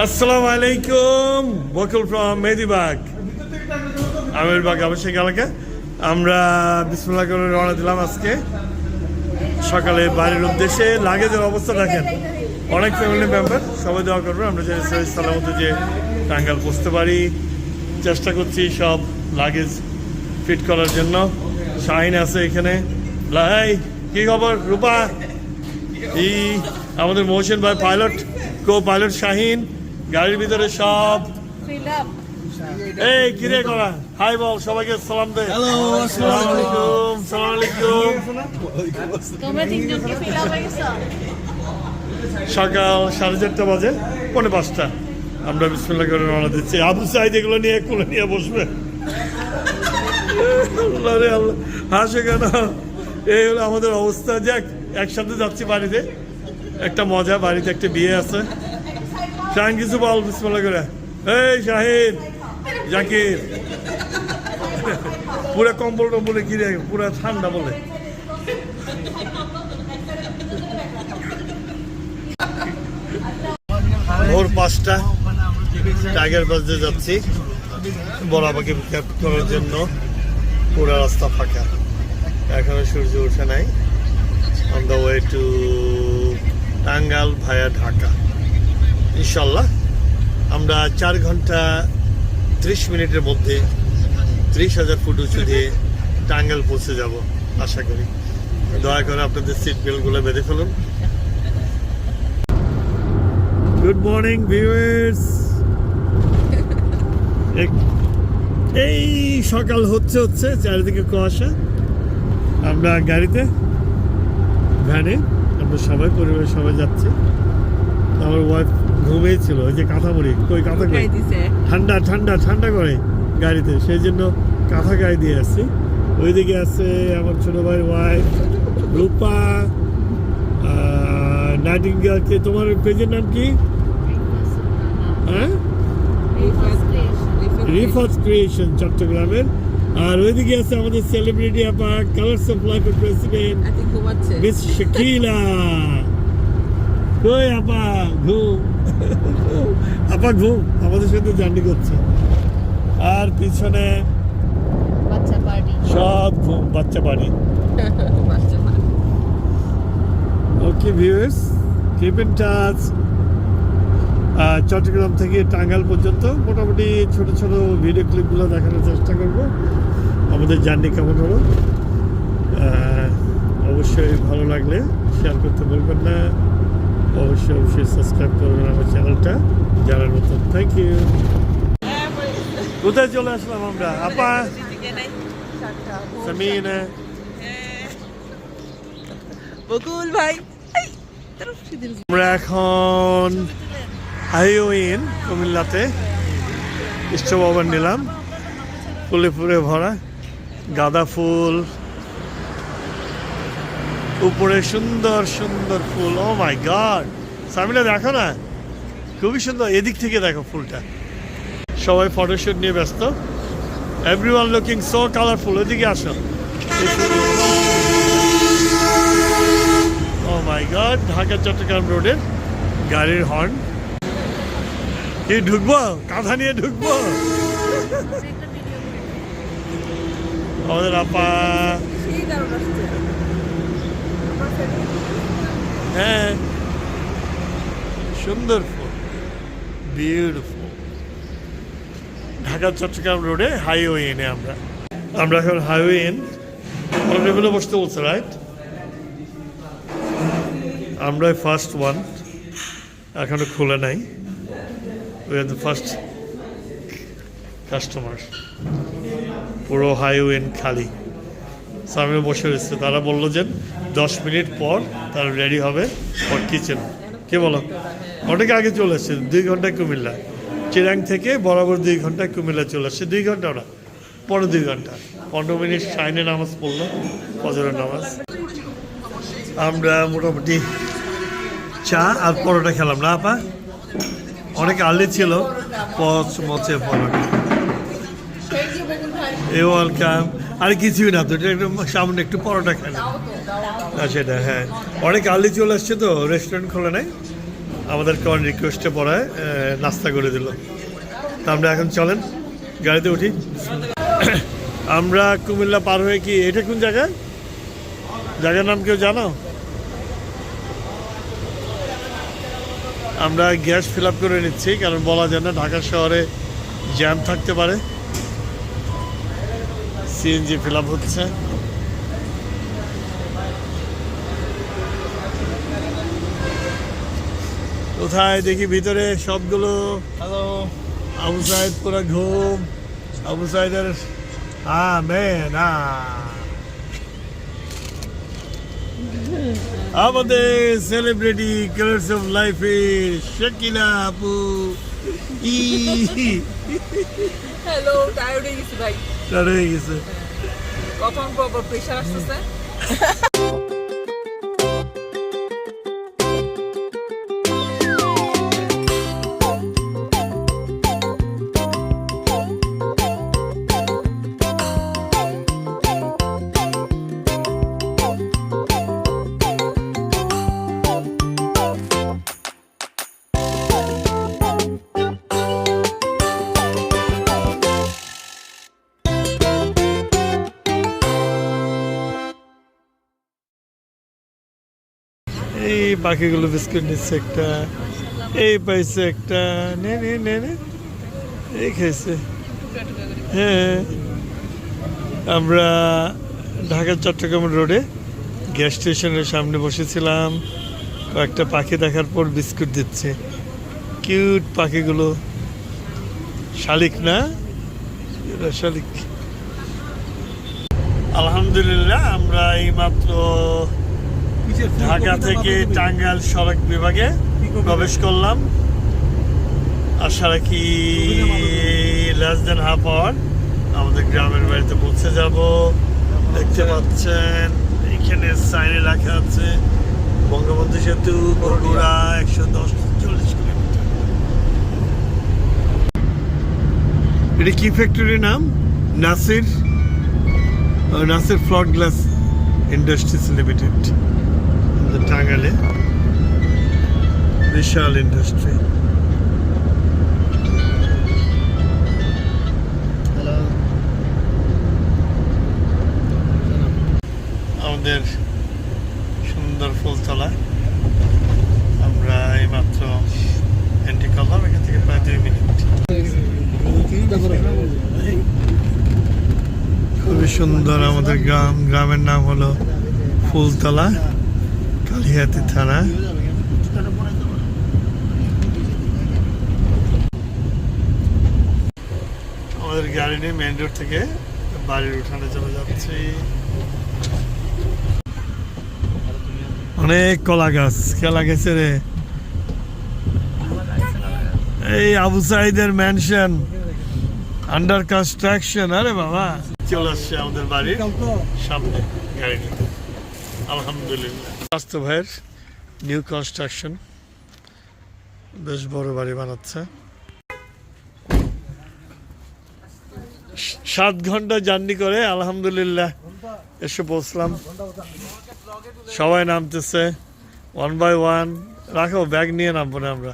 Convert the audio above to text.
আসসালামু আলাইকুম, বকুল ফ্রম মেদিবাগ আমিরবাগ আবাসিক এলাকা। আমরা বিসমুল্লাহ করে রওনা দিলাম আজকে। সকালে বাড়ির উদ্দেশ্যে লাগেজের অবস্থা দেখেন। অনেক ফ্যামিলি মেম্বার সবাই দেওয়া করবে আমরা সহি সালামত যে টাঙ্গাল পৌঁছতে পারি। চেষ্টা করছি সব লাগেজ ফিট করার জন্য। শাহিন আছে এখানে। লাই কি খবর? রূপা? এই আমাদের মোহসেন ভাই পাইলট কো পাইলট শাহিন। গাড়ির ভিতরে সব। এই কিরে করা হাই বল সবাইকে সালাম দে। Hello, আসসালামু আলাইকুম। সালাম আলাইকুম তোমরা? সকাল সাড়ে চারটা বাজে পৌনে পাঁচটা। আমরা বিসমুল্লাহ করে রওনা দিচ্ছি। আবু সাইদ এগুলো নিয়ে কোলে নিয়ে বসবে। আল্লাহ রে আল্লাহ। হাসে কেন? এই হলো আমাদের অবস্থা। যাক একসাথে যাচ্ছি বাড়িতে। একটা মজা বাড়িতে একটা বিয়ে আছে। শাহিন কিছু বল বিসমুল্লাহ করে এই শাহিন জাকির পুরা কম্বল টম্বলে কিনে পুরা ঠান্ডা বলে ভোর পাঁচটা। টাইগার বাজে যাচ্ছি। বরাবাকে পিক করার জন্য। পুরো রাস্তা ফাঁকা। এখনও সূর্য ওঠে নাই। On the way to Tangail via Dhaka ইনশাল্লাহ আমরা চার ঘণ্টা ত্রিশ মিনিটের মধ্যে ত্রিশ হাজার ফুট উঁচু দিয়ে টাঙ্গাল পৌঁছে যাব, আশা করি। দয়া করে আপনাদের সিট বেল্টগুলো বেঁধে ফেলুন। গুড মর্নিং ভিউয়ার্স এই সকাল হচ্ছে হচ্ছে চারিদিকে কুয়াশা। আমরা গাড়িতে, ভ্যানে, আমরা সবাই পরিবারের সবাই যাচ্ছি। আমার ওয়াইফ ঘুমিয়েছিল ওই যে কাঁথা মুড়ি কই কাঁথা ঠান্ডা ঠান্ডা ঠান্ডা করে গাড়িতে সেই জন্য কাঁথা গায়ে দিয়ে আসছি। ওইদিকে আছে আমার ছোট ভাই ওয়াইফ রূপা নাইটিঙ্গেল কে তোমার পেজের নাম কি? হ্যাঁ? রিফার্স ক্রিয়েশন চট্টগ্রামের। আর ওইদিকে আছে আমাদের সেলিব্রিটি আপা কালার্স অফ লাইফের প্রেসিডেন্ট মিস শাকিলা কই আপা ঘুম। আপা ঘুম আমাদের সাথে জার্নি করছে। আর পিছনে. সব ঘুম বাচ্চা বাড়ি okay viewers keep in touch Chittagong থেকে টাঙ্গাল পর্যন্ত মোটামুটি ছোট ছোট ভিডিও ক্লিপগুলো দেখানোর চেষ্টা করব। আমাদের জার্নি কেমন হলো? অবশ্যই ভালো লাগলে শেয়ার করতে বলবেন না। অবশ্যই অবশ্যই সাবস্ক্রাইব করবেন আমার চ্যানেলটা যারা নতুন থ্যাংক ইউ কোথায় চলে আসলাম আমরা? আপা? সামিনা বকুল ভাই। আমরা এখন হাইওইন কুমিল্লাতে স্টোভ নিলাম। ফুলে ফুলে ভরা গাঁদা ফুল উপরে সুন্দর সুন্দর ফুল। ও মাই গড সামিনা দেখো না? খুবই সুন্দর। এদিক থেকে দেখো ফুলটা। সবাই ফটোশুট নিয়ে ব্যস্ত। Everyone looking so colourful এদিকে আসো। Oh my God Dhaka, Chittagong রোডের গাড়ির হর্ন কি, ঢুকবো? কাঁথা নিয়ে ঢুকবো? আমাদের আপা। হ্যাঁ। সুন্দর ফুল বিউটিফুল ঢাকা, চট্টগ্রাম রোডে হাইওয়ে এনে আমরা। আমরা এখন হাইওয়ে এন রেগুলো বসতে বলছে রাইট আমরাই ফার্স্ট ওয়ান এখনও খোলা নাই। We are the first customer পুরো হাইওয়ে খালি। সামনে বসে রয়েছে তারা বলল যে দশ মিনিট পর তারা রেডি হবে ফর কিচেন কে বলো? অনেক আগে চলে এসছে দুই ঘন্টায় কুমিল্লা। চিরাং থেকে বরাবর দুই ঘন্টায় কুমিল্লা চলে আসছে। দুই ঘণ্টা না পনেরো দুই ঘণ্টা। পনেরো মিনিট সাইনে নামাজ পড়ল, ফজরের নামাজ। আমরা মোটামুটি চা আর পরোটা খেলাম না, আপা? অনেক আর্লি ছিল পচ মচে পরোটা এ ওয়েলকাম। আর কিছুই না তো, এটা একটু সামনে একটু পরোটা খেলাম না, সেটা হ্যাঁ। অনেক আর্লি চলে আসছে তো রেস্টুরেন্ট খোলা নাই। আমাদের কোন রিকোয়েস্টে পড়ায় নাস্তা করে দিল। তা আমরা এখন চলেন, গাড়িতে উঠি। আমরা কুমিল্লা পার হয়ে কি, এটা কোন জায়গা? জায়গার নাম কেউ জানো? আমরা গ্যাস ফিল করে নিচ্ছি, কারণ বলা যায় না, ঢাকা শহরে জ্যাম থাকতে পারে। সিএনজি ফিল আপ হচ্ছে। কোথায় দেখি ভিতরে সবগুলো? হ্যালো আবু সাইদ পুরো ঘুম। আবু সাইদের হ্যাঁ মেন আমাদের সেলিব্রিটি কালার্স অফ লাইফের শাকিলা আপু। হ্যালো টায়ার্ড হয়ে গেছি ভাই। তার হয়ে গেছে কখন প্রপার প্রেশার পাখিগুলো বিস্কুট নিচ্ছে একটা, এই পাইছে একটা, নে নে নে এই খাইছে। হ্যাঁ আমরা ঢাকা চট্টগ্রাম রোডে গ্যাস স্টেশনের সামনে বসেছিলাম। কয়েকটা পাখি দেখার পর বিস্কুট দিচ্ছে। কিউট পাখিগুলো। শালিক না? এরা শালিক। আলহামদুলিল্লাহ, আমরা এই মাত্র ঢাকা থেকে টাঙ্গাইল সড়ক বিভাগে প্রবেশ করলাম। আশা রাখি লেস দেন হাফ আওয়ার আমাদের গ্রামের বাড়িতে পৌঁছে যাব। দেখতে পাচ্ছেন এখানে সাইনে লেখা আছে বঙ্গবন্ধু সেতু বগুড়া একশো দশ চল্লিশ কিলোমিটার। এটা কি ফ্যাক্টরির নাম? নাসির নাসির ফ্লট গ্লাস ইন্ডাস্ট্রিজ লিমিটেড। আমাদের টাঙ্গালে বিশাল ইন্ডাস্ট্রি আমাদের সুন্দর ফুলতলা আমরা এই মাত্র এন্ট্রি করলাম এখান থেকে প্রায় দুই মিনিট। খুবই সুন্দর আমাদের গ্রাম গ্রামের নাম হলো ফুলতলা। কালিহাতি থানা আমাদের গাড়ি নিয়ে মেন রোড থেকে বাড়ির উঠানে চলে যাচ্ছি। অনেক কলা গাছ। খেলা গেছে রে? এই আবু সাইদের ম্যানশন আন্ডার কনস্ট্রাকশন আরে বাবা। চলে আসছে আমাদের বাড়ির সামনে গাড়ি নিতে। আলহামদুলিল্লাহ। স্বাস্থ্য ভাইয়ের নিউ কনস্ট্রাকশন বেশ বড় বাড়ি বানাচ্ছে। সাত ঘণ্টা জার্নি করে, আলহামদুলিল্লাহ, এসে পৌঁছলাম। সবাই নামতেছে। ওয়ান বাই ওয়ান রাখো ব্যাগ নিয়ে নামবো না আমরা।